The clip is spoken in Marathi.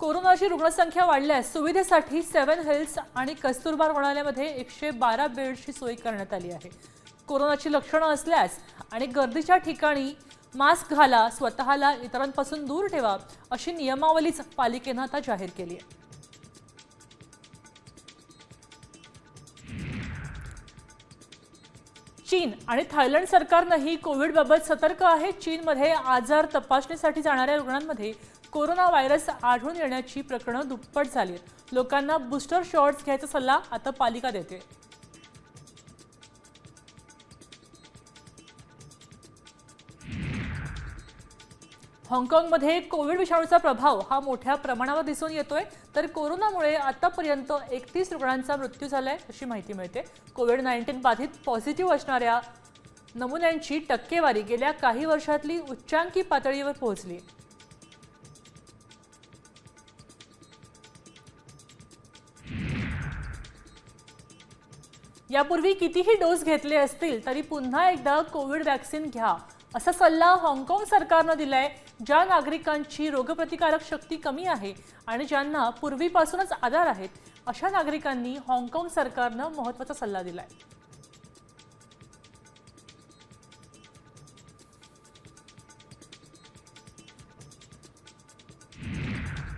कोरोनाची रुग्णसंख्या वाढल्यास सुविधेसाठी सेव्हन हिल्स आणि कस्तुरबा रुग्णालयामध्ये एकशे बारा बेडची सोय करण्यात आली आहे. कोरोनाची लक्षणं असल्यास आणि गर्दीच्या ठिकाणी मास्क घाला स्वतःला इतरांपासून दूर ठेवा अशी नियमावलीच पालिकेनं आता जाहीर केली आहे. चीन आणि थायलंड सरकारनंही कोविडबाबत सतर्क आहे. चीनमध्ये आजार तपासणीसाठी जाणाऱ्या रुग्णांमध्ये कोरोना व्हायरस आढळून येण्याची प्रकरणं दुप्पट झाली आहेत लोकांना बूस्टर शॉट्स घ्यायचा सल्ला आता पालिका देते. हाँगकाँगमध्ये कोविड विषाणूचा प्रभाव हा मोठ्या प्रमाणावर दिसून येतोय. तर कोरोनामुळे आतापर्यंत एकतीस रुग्णांचा मृत्यू झालाय अशी माहिती मिळते. कोविड नाईन्टीन बाधित पॉझिटिव्ह असणाऱ्या नमुन्यांची टक्केवारी गेल्या काही वर्षातली उच्चांकी पातळीवर पोहोचली. यापूर्वी कितीही डोस घेतले असतील तरी पुन्हा एकदा कोविड वॅक्सिन घ्या. असा सल्ला हाँगकाँग सरकारनं दिलाय ज्या नागरिकांची रोगप्रतिकारक शक्ती कमी आहे आणि ज्यांना पूर्वीपासूनच आजार आहेत अशा नागरिकांनी हाँगकाँग सरकारनं महत्त्वाचा सल्ला दिलाय.